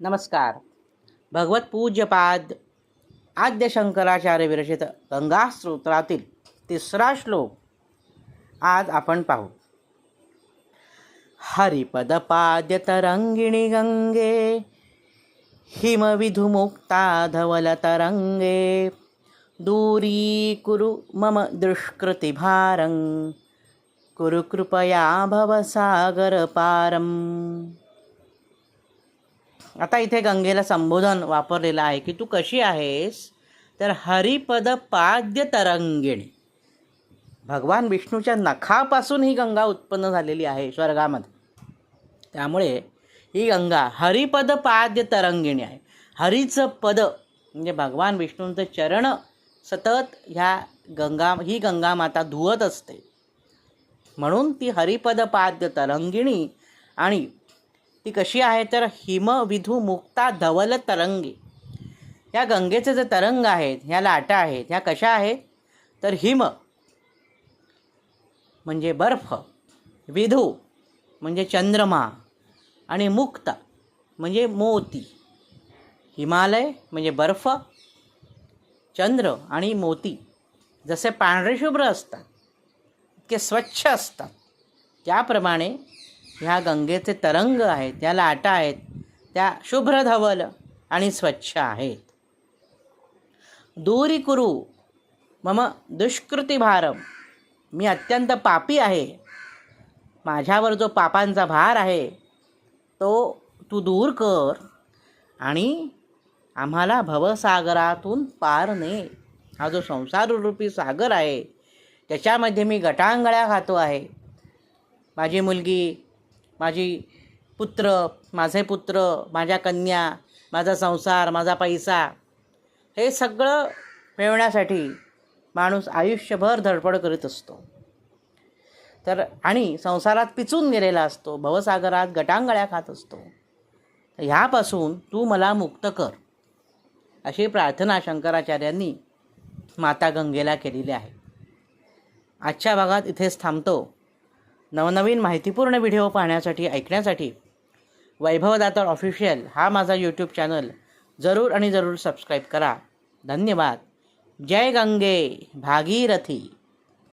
नमस्कार. भगवत पूज्यपाद आद्य शंकराचार्य विरचित गंगा तिसरा श्लोक आज आपण पाहू. हरिपदपाद्य तरंगिणी गंगे हिमविधुमुक्ता दूरी दूरीकुरु मम दुष्कृतिभारं कुरु कृपया भवसागरपारम् आता इथे गंगेला संबोधन वापरलेलं आहे की तू कशी आहेस? तर हरिपद पाद्य तरंगिणी. भगवान विष्णूच्या नखापासून ही गंगा उत्पन्न झालेली आहे स्वर्गामध्ये. त्यामुळे ही गंगा हरिपद पाद्य तरंगिणी आहे. हरीचं पद म्हणजे भगवान विष्णूंचं चरण सतत ह्या गंगा ही गंगा माता धुवत असते. म्हणून ती हरिपद पाद्य तरंगिणी आणि ती कशी आहे तर हिमविधू मुक्ता धवल तरंगी. या गंगेचे जे तरंग आहेत ह्या लाटा आहेत ह्या कशा आहेत? तर हिम म्हणजे बर्फ विधू म्हणजे चंद्रमा आणि मुक्त म्हणजे मोती. हिमालय म्हणजे बर्फ चंद्र आणि मोती. जसे पांढरे शुभ्र असतात इतके स्वच्छ असतात. त्याप्रमाणे ह्या गंगेचे तरंग आहेत त्या लाटा आहेत त्या शुभ्र धवल आणि स्वच्छ आहेत. दूरी कुरु मम दुष्कृतिभारम मी अत्यंत पापी आहे. माझ्यावर जो पापांचा भार आहे तो तू दूर कर आणि आम्हाला भवसागरातून पार ने. हा जो संसाररूपी सागर आहे त्याच्यामध्ये मी गटांगळ्या खातो आहे. माझी मुलगी माझी पुत्र माझे पुत्र माझ्या कन्या माझा संसार माझा पैसा हे सगळं मिळवण्यासाठी माणूस आयुष्यभर धडपड करीत असतो. तर आणि संसारात पिचून गेलेला असतो भवसागरात गटांगळ्या खात असतो. ह्यापासून तू मला मुक्त कर अशी प्रार्थना शंकराचार्यांनी माता गंगेला केलेली आहे. आजच्या भागात इथेच थांबतो. नवनवीन माहितीपूर्ण व्हिडिओ पाहण्यासाठी ऐकण्यासाठी वैभवदातर ऑफिशियल हा माझा यूट्यूब चॅनल जरूर आणि जरूर सबस्क्राईब करा. धन्यवाद. जय गंगे. भागीरथी.